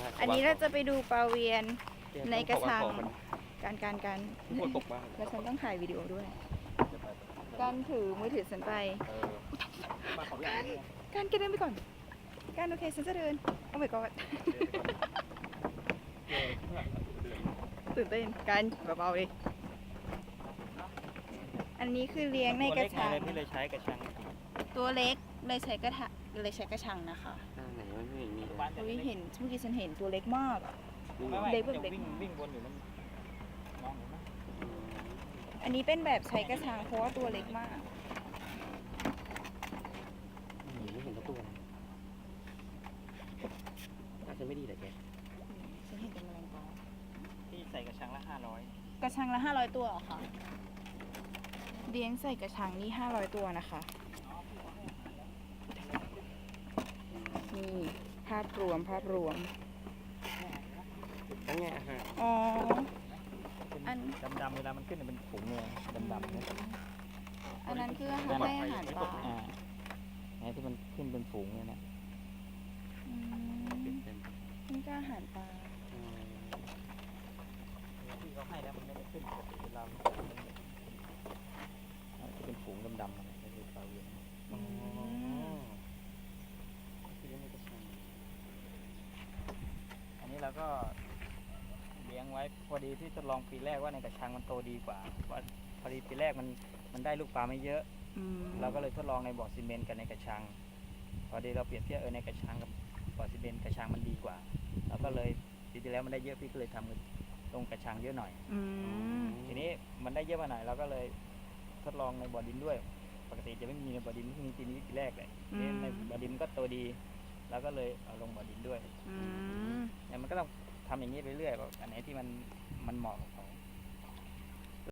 ได้อันนี้เราจะไปดูปลาเวียนเดี๋ยวในกระชังขอขอการการการทุกคนตกบ้างแล้วฉันต้องถ่ายวิดีโอด้วยจะไปการถือมือถือฉันไปเออมาขออย่างนี้การแกเดินไปก่อน การโอเคฉันจะเดินโอ้ my god ตื่นเต้นการเบาๆดิอันนี้คือเลี้ยงในกระชังตัวเล็ก เลยพี่เลยใช้กระชังตัวเล็กเลยใช้กระทะเลยใช้กระชังนะคะอ่าไหนมันไม่มีบ้านจะอุ้ยเล็กเห็นเมื่อกี้ฉันเห็นตัวเล็กมากอะนี่ไม่ไม่เล็กแบบจะเล็ก วิ่งวิ่งวนอยู่นั่นมองเห็นไหมอันนี้เป็นแบบใช้กระชังเพราะว่าตัวเล็กมาก อืมไม่เห็นสักตัวเลยตาฉันไม่ดีแต่แกฉันเห็นเป็นแมลงปอที่ใส่กระชังละห้าร้อยกระชังละห้าร้อยตัวเหรอคะเลี้ยงใส่กระชังนี่ห้าร้อยตัวนะคะ นี่ภาพรวมภาพรวมตั้งไงอาหารอ๋อเป็นอันดำๆเวลามันขึ้นเป็นฝูงเลยดำๆเนี่ยอันนั้นคืออาหารให้อาหารปลาอ่าไอ้ที่มันขึ้นเป็นฝูงเลยนะอืมเต็มเต็มนี่ก็อาหารปลาเออที่เขาให้แล้วมันไม่ได้ขึ้นปกติเวลามันอ่าที่เป็นฝูงดำๆมันไม่ใช่ปลาเวียน อ๋อที่เลี้ยงในกระชัง อันนี้เราก็เลี้ยงไว้พอดีที่ทดลองปีแรกว่าในกระชังมันโตดีกว่าว่าพอดีปีแรกมันมันได้ลูกปลาไม่เยอะ อืมเราก็เลยทดลองในบ่อซีเมนต์กับในกระชัง พอดีเราเปรียบเทียบเออในกระชังกับบ่อซีเมนต์กระชังมันดีกว่าเราก็เลยปีที่แล้วมันได้เยอะพี่ก็เลยทำลงกระชังเยอะหน่อย อืมทีนี้มันได้เยอะมาหน่อยเราก็เลยทดลองในบ่อดินด้วย ปกติจะไม่มีในบ่อดินเพิ่งมีปีนี้ปีแรกเลยทีนี้ในบ่อดินก็โตดี เราก็เลยเอาลงบ่อดินด้วยอืม เนี่ยมันก็ต้องทำอย่างนี้ไปเรื่อยว่าอันไหนที่มันมันเหมาะพ